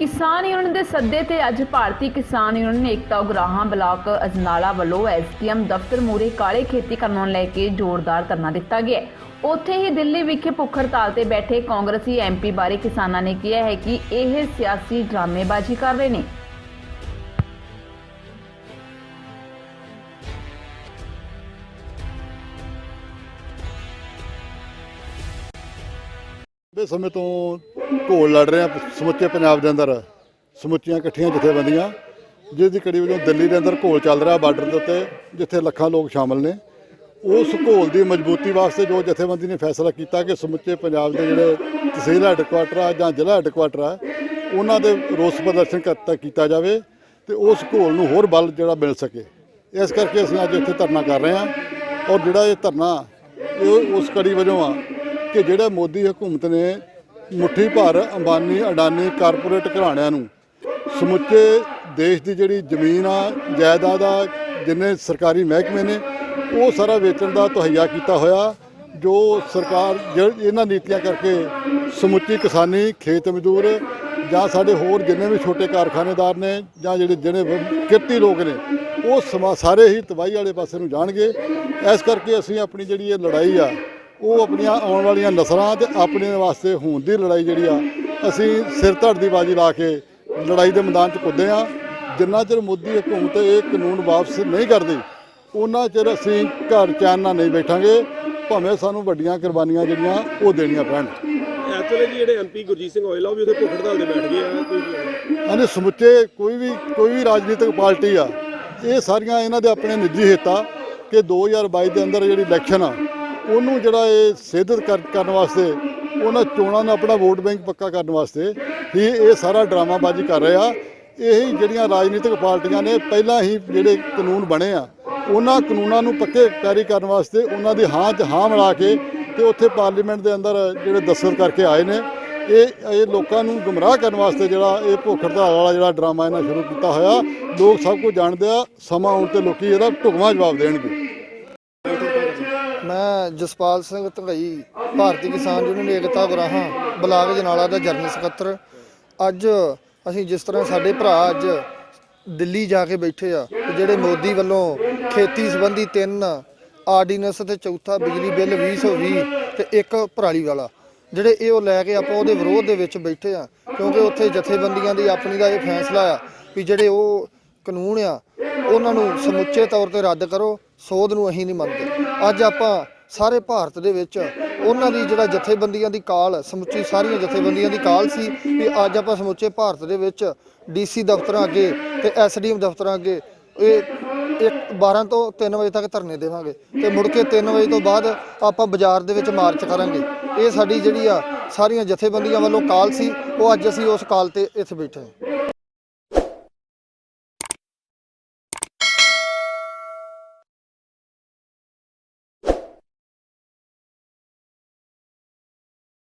ਕਿਸਾਨ ਯੂਨੀਅਨ ਦੇ ਸੱਦੇ ਤੇ ਅੱਜ ਭਾਰਤੀ ਕਿਸਾਨ ਯੂਨੀਅਨ ਏਕਤਾ ਉਗਰਾਹਾਂ ਬਲਾਕ ਅਜਨਾਲਾ ਵੱਲੋਂ ਐਸਡੀਐਮ ਦਫ਼ਤਰ ਮੂਹਰੇ ਕਾਲੇ ਖੇਤੀ ਕਾਨੂੰਨ ਲੈ ਕੇ ਜ਼ੋਰਦਾਰ ਧਰਨਾ ਦਿੱਤਾ ਗਿਆ ਉੱਥੇ ਹੀ ਦਿੱਲੀ ਵਿਖੇ ਭੁੱਖ ਹੜਤਾਲ ਤੇ ਬੈਠੇ ਕਾਂਗਰਸੀ ਐਮਪੀ ਬਾਰੇ ਕਿਸਾਨਾਂ ਨੇ ਕਿਹਾ ਹੈ ਕਿ ਇਹ ਸਿਆਸੀ ਡਰਾਮੇਬਾਜ਼ੀ ਕਰ ਰਹੇ ਨੇ। ਲੰਬੇ ਸਮੇਂ ਤੋਂ ਘੋਲ ਲੜ ਰਹੇ ਆ, ਸਮੁੱਚੇ ਪੰਜਾਬ ਦੇ ਅੰਦਰ। ਸਮੁੱਚੀਆਂ ਇਕੱਠੀਆਂ ਜਥੇਬੰਦੀਆਂ ਜਿਸ ਦੀ ਕੜੀ ਵਜੋਂ ਦਿੱਲੀ ਦੇ ਅੰਦਰ ਘੋਲ ਚੱਲ ਰਿਹਾ ਬਾਰਡਰ ਦੇ ਉੱਤੇ, ਜਿੱਥੇ ਲੱਖਾਂ ਲੋਕ ਸ਼ਾਮਲ ਨੇ। ਉਸ ਘੋਲ ਦੀ ਮਜ਼ਬੂਤੀ ਵਾਸਤੇ ਜੋ ਜਥੇਬੰਦੀ ਨੇ ਫੈਸਲਾ ਕੀਤਾ ਕਿ ਸਮੁੱਚੇ ਪੰਜਾਬ ਦੇ ਜਿਹੜੇ ਤਹਿਸੀਲ ਹੈੱਡਕੁਆਟਰ ਆ ਜਾਂ ਜ਼ਿਲ੍ਹਾ ਹੈੱਡਕੁਆਟਰ ਆ, ਉਹਨਾਂ ਦੇ ਰੋਸ ਪ੍ਰਦਰਸ਼ਨ ਕਰਤਾ ਕੀਤਾ ਜਾਵੇ ਤੇ ਉਸ ਘੋਲ ਨੂੰ ਹੋਰ ਬਲ ਜਿਹੜਾ ਮਿਲ ਸਕੇ। ਇਸ ਕਰਕੇ ਅਸੀਂ ਅੱਜ ਇੱਥੇ ਧਰਨਾ ਕਰ ਰਹੇ ਹਾਂ ਔਰ ਜਿਹੜਾ ਇਹ ਧਰਨਾ, ਇਹ ਉਸ ਕੜੀ ਵਜੋਂ ਆ ਕਿ ਜਿਹੜੇ ਮੋਦੀ ਹਕੂਮਤ ਨੇ ਮੁੱਠੀ ਭਰ ਅੰਬਾਨੀ, ਅਡਾਨੀ ਕਾਰਪੋਰੇਟ ਘਰਾਣਿਆਂ ਨੂੰ ਸਮੁੱਚੇ ਦੇਸ਼ ਦੀ ਜਿਹੜੀ ਜ਼ਮੀਨ ਆ, ਜਾਇਦਾਦ ਆ, ਜਿੰਨੇ ਸਰਕਾਰੀ ਮਹਿਕਮੇ ਨੇ, ਉਹ ਸਾਰਾ ਵੇਚਣ ਦਾ ਤਹਈਆ ਕੀਤਾ ਹੋਇਆ, ਜੋ ਸਰਕਾਰ ਜ- ਇਹਨਾਂ ਨੀਤੀਆਂ ਕਰਕੇ ਸਮੁੱਚੀ ਕਿਸਾਨੀ, ਖੇਤ ਮਜ਼ਦੂਰ ਜਾਂ ਸਾਡੇ ਹੋਰ ਜਿੰਨੇ ਵੀ ਛੋਟੇ ਕਾਰਖਾਨੇਦਾਰ ਨੇ ਜਾਂ ਜਿਹੜੇ ਜਿਹੜੇ ਕਿਰਤੀ ਲੋਕ ਨੇ, ਉਹ ਸਮਾ, ਸਾਰੇ ਹੀ ਤਬਾਹੀ ਵਾਲੇ ਪਾਸੇ ਨੂੰ ਜਾਣਗੇ। ਇਸ ਕਰਕੇ ਅਸੀਂ ਆਪਣੀ ਜਿਹੜੀ ਇਹ ਲੜਾਈ ਆ ਉਹ ਆਪਣੀਆਂ ਆਉਣ ਵਾਲੀਆਂ ਨਸਲਾਂ ਤੇ ਆਪਣੇ ਵਾਸਤੇ ਹੋਣ ਦੀ ਲੜਾਈ ਜਿਹੜੀ ਆ ਅਸੀਂ ਸਿਰ ਧੜ ਦੀ ਬਾਜੀ ਲਾ ਕੇ ਲੜਾਈ ਦੇ ਮੈਦਾਨ 'ਚ ਕੁੱਦੇ ਆ। ਜਿੰਨਾ ਚਿਰ ਮੋਦੀ ਹਕੂਮਤ ਇਹ ਕਾਨੂੰਨ ਵਾਪਸ ਨਹੀਂ ਕਰਦੀ ਉਹਨਾਂ ਚਿਰ ਅਸੀਂ ਘਰ ਚੈਨ ਨਾਲ ਨਹੀਂ ਬੈਠਾਂਗੇ ਭਾਵੇਂ ਸਾਨੂੰ ਵੱਡੀਆਂ ਕੁਰਬਾਨੀਆਂ ਜਿਹੜੀਆਂ ਉਹ ਦੇਣੀਆਂ ਪੈਣ। ਐਕਚੁਅਲੀ ਜਿਹੜੇ ਐਮਪੀ ਗੁਰਜੀਤ ਸਿੰਘ ਔਜਲਾ ਉਹ ਵੀ ਉੱਥੇ ਭੁੱਖ ਹੜਤਾਲ ਤੇ ਬੈਠ ਗਏ ਆ ਕੋਈ ਹਾਂਜੀ ਸਮੁੱਚੇ ਕੋਈ ਵੀ ਕੋਈ ਵੀ ਰਾਜਨੀਤਿਕ ਪਾਰਟੀ ਆ ਇਹ ਸਾਰੀਆਂ ਇਹਨਾਂ ਦੇ ਆਪਣੇ ਨਿੱਜੀ ਹਿੱਤਾ ਕਿ 2022 ਦੇ ਅੰਦਰ ਜਿਹੜੀ ਇਲੈਕਸ਼ਨ ਆ ਉਹਨੂੰ ਜਿਹੜਾ ਇਹ ਸਿੱਧਤ ਕਰ- ਕਰਨ ਵਾਸਤੇ, ਉਹਨਾਂ ਚੋਣਾਂ ਨੂੰ ਆਪਣਾ ਵੋਟ ਬੈਂਕ ਪੱਕਾ ਕਰਨ ਵਾਸਤੇ ਹੀ ਇਹ ਸਾਰਾ ਡਰਾਮਾਬਾਜ਼ੀ ਕਰ ਰਿਹਾ ਆ। ਇਹੀ ਜਿਹੜੀਆਂ ਰਾਜਨੀਤਿਕ ਪਾਰਟੀਆਂ ਨੇ ਪਹਿਲਾਂ ਹੀ ਜਿਹੜੇ ਕਾਨੂੰਨ ਬਣੇ ਆ, ਉਹਨਾਂ ਕਾਨੂੰਨਾਂ ਨੂੰ ਪੱਕੇ ਪੈਰੀ ਕਰਨ ਵਾਸਤੇ ਉਹਨਾਂ ਦੀ ਹਾਂ 'ਚ ਹਾਂ ਮਿਲਾ ਕੇ ਤੇ ਉੱਥੇ ਪਾਰਲੀਮੈਂਟ ਦੇ ਅੰਦਰ ਜਿਹੜੇ ਦਸਤਖਤ ਕਰਕੇ ਆਏ ਨੇ, ਇਹ ਇਹ ਲੋਕਾਂ ਨੂੰ ਗੁੰਮਰਾਹ ਕਰਨ ਵਾਸਤੇ ਜਿਹੜਾ ਇਹ ਭੁੱਖ ਹੜਤਾਲ ਵਾਲਾ ਜਿਹੜਾ ਡਰਾਮਾ ਇਹਨਾਂ ਸ਼ੁਰੂ ਕੀਤਾ ਹੋਇਆ, ਲੋਕ ਸਭ ਕੁਝ ਜਾਣਦੇ ਆ, ਸਮਾਂ ਆਉਣ ਤੇ ਲੋਕੀ ਇਹਦਾ ਢੁਕਵਾਂ ਜਵਾਬ ਦੇਣਗੇ। ਮੈਂ ਜਸਪਾਲ ਸਿੰਘ ਧੰਗਈ, ਭਾਰਤੀ ਕਿਸਾਨ ਯੂਨੀਅਨ ਏਕਤਾ ਗੁਰਾਹਾਂ, ਬਲਾਕ ਜਨਾਲਾ ਦਾ ਜਨਰਲ ਸਕੱਤਰ। ਅੱਜ ਅਸੀਂ ਜਿਸ ਤਰ੍ਹਾਂ ਸਾਡੇ ਭਰਾ ਅੱਜ ਦਿੱਲੀ ਜਾ ਕੇ ਬੈਠੇ ਆ, ਤੇ ਜਿਹੜੇ ਮੋਦੀ ਵੱਲੋਂ ਖੇਤੀ ਸੰਬੰਧੀ ਤਿੰਨ ਆਰਡੀਨੈਂਸ ਤੇ ਚੌਥਾ ਬਿਜਲੀ ਬਿੱਲ 2020 ਤੇ ਇੱਕ ਪਰਾਲੀ ਵਾਲਾ, ਜਿਹੜੇ ਇਹ ਉਹ ਲੈ ਕੇ ਆਪਾਂ ਉਹਦੇ ਵਿਰੋਧ ਦੇ ਵਿੱਚ ਬੈਠੇ ਆ, ਕਿਉਂਕਿ ਉੱਥੇ ਜਥੇਬੰਦੀਆਂ ਦੀ ਆਪਣੀ ਦਾ ਇਹ ਫੈਸਲਾ ਆ ਵੀ ਜਿਹੜੇ ਉਹ ਕਾਨੂੰਨ ਆ, ਉਹਨਾਂ ਨੂੰ ਸਮੁੱਚੇ ਤੌਰ ਤੇ ਰੱਦ ਕਰੋ, ਸੋਧ ਨੂੰ ਅਸੀਂ ਨਹੀਂ ਮੰਨਦੇ। ਅੱਜ ਆਪਾਂ ਸਾਰੇ ਭਾਰਤ ਦੇ ਵਿੱਚ ਉਹਨਾਂ ਦੀ ਜਿਹੜਾ ਜਥੇਬੰਦੀਆਂ ਦੀ ਕਾਲ, ਸਮੁੱਚੀ ਸਾਰੀਆਂ ਜਥੇਬੰਦੀਆਂ ਦੀ ਕਾਲ ਸੀ ਵੀ ਅੱਜ ਆਪਾਂ ਸਮੁੱਚੇ ਭਾਰਤ ਦੇ ਵਿੱਚ ਡੀਸੀ ਦਫ਼ਤਰਾਂ ਅੱਗੇ ਤੇ ਐਸਡੀਐਮ ਦਫ਼ਤਰਾਂ ਅੱਗੇ ਇਹ ਇੱਕ 12 ਤੋਂ 3 ਵਜੇ ਤੱਕ ਧਰਨੇ ਦੇਵਾਂਗੇ ਤੇ ਮੁੜ ਕੇ 3 ਵਜੇ ਤੋਂ ਬਾਅਦ ਆਪਾਂ ਬਾਜ਼ਾਰ ਦੇ ਵਿੱਚ ਮਾਰਚ ਕਰਾਂਗੇ। ਇਹ ਸਾਡੀ ਜਿਹੜੀ ਆ ਸਾਰੀਆਂ ਜਥੇਬੰਦੀਆਂ ਵੱਲੋਂ ਕਾਲ ਸੀ, ਉਹ ਅੱਜ ਅਸੀਂ ਉਸ ਕਾਲ ਤੇ ਇੱਥੇ ਬੈਠੇ ਹਾਂ।